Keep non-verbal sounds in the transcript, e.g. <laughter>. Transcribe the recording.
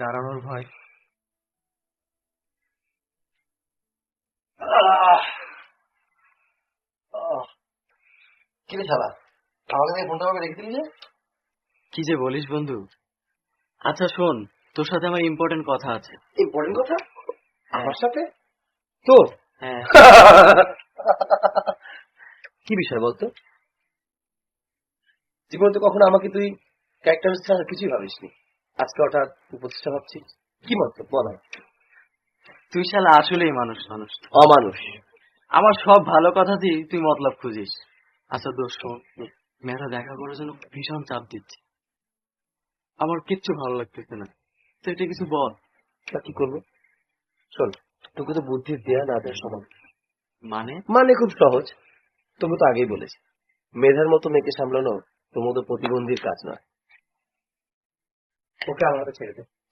দাঁড়ানোর ভয়। কি রে শালা? আমাকে দিয়ে ফোনটা আমাকে রেখে দিলি যে? কি যে বলিস বন্ধু। আচ্ছা শোন তোর সাথে আমার ইম্পর্টেন্ট কথা আছে। ইম্পর্টেন্ট কথা? আমার সাথে? তোর? হ্যাঁ। <laughs> কি বিষয় বলতো? জীবনে তো কখনো আমাকে তুই ক্যারেক্টার ছাড়া কিছুই ভাবিসনি। আজকে হঠাৎ উপদেষ্টা ভাবছিস কি মতলব বল আমায়। তুই শালা আসলেই মানুষ মানুষ। অমানুষ। আমার সব ভালো কথাতেই তুই মতলব খুঁজিস। আচ্ছা দোষ মেয়েরা দেখা করার জন্য ভীষণ চাপ দিচ্ছে। আমার কিচ্ছু ভালো লাগতেছে না। তো এটা কিছু বল। তা কি করব? শোন তোকে তো বুদ্ধি দেয়া না দেওয়া সমান। মানে? মানে খুব সহজ। তোকে তো আগেই বলেছি। মেধার মতো মেয়েকে সামলানো মতো প্রতিবন্ধীর কাজ নয়। ওকে আমার হাতে ছেড়ে দে